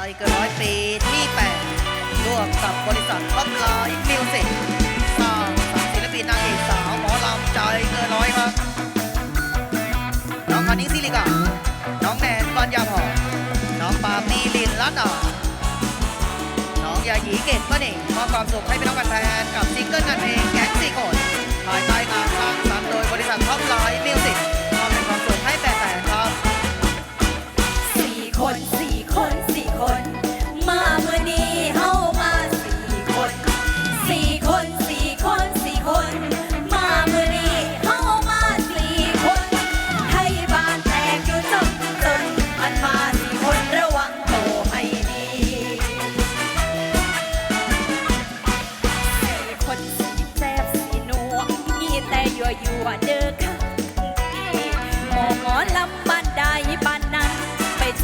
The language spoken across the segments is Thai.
อยก็ร้อยปีที่แปดร่วมกับบริษัทครอบร้อยมิวสิกสร้างสรรศิลปินนางเอกสาวหมอลำใจเกินร้อยครับ น้องคานี้ซิลิกาน้องแนนปัญญาพอน้องปามีลินลัตน์น้องยาหยีเกตก็เน่งมอบความสุขให้พี่น้องแฟนกับซิงเกิลงานเพลงแก๊งสี่คนภายใต้งานสร้างสรรค์โดยบริษัทครอบร้อยมิวสิก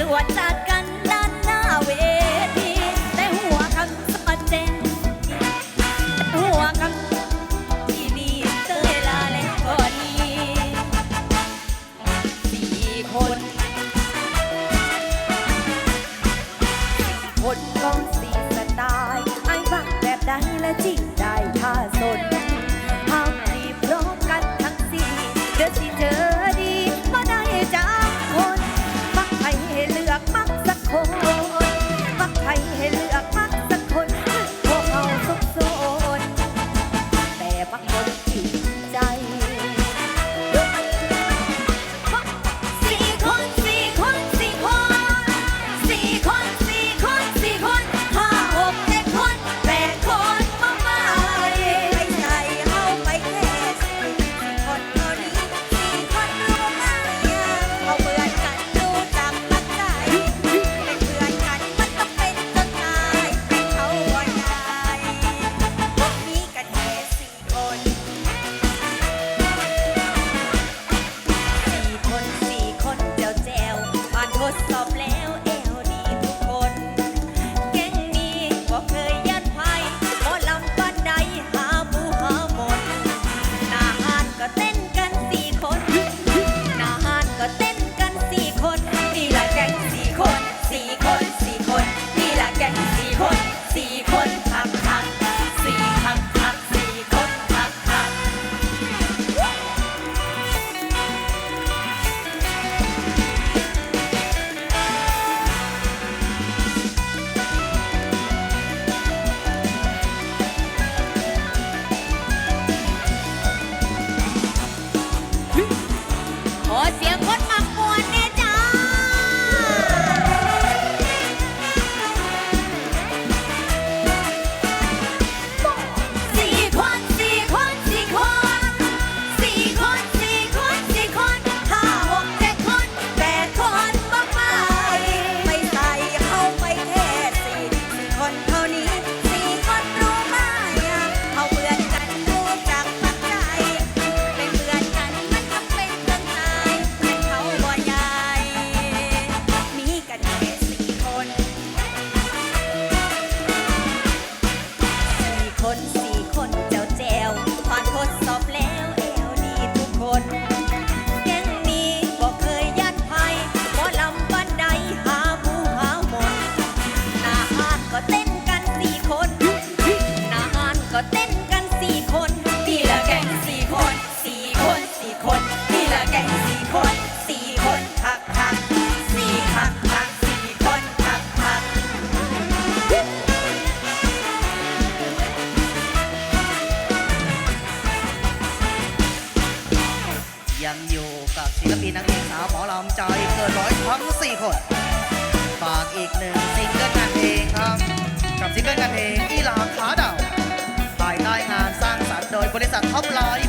what's that? ใจเกินร้อยทั้งสี่คนฝากอีกหนึ่งซิงเกิลกันเองครับ กับซิงเกิลกันเองอีหลามขาดาวภายใต้งานสร้างสรรค์โดยบริษัทท็อปไลน์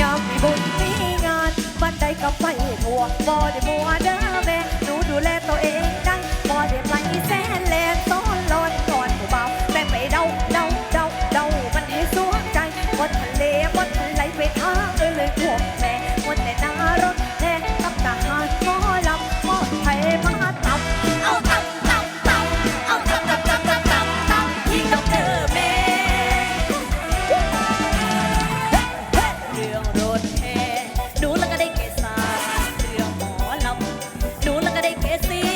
ยงมมีบุญมีงาน บันไดก็ไปทั่วบ่ได้มัวเด้อแม่หนูดูแลตัวเอง que sí.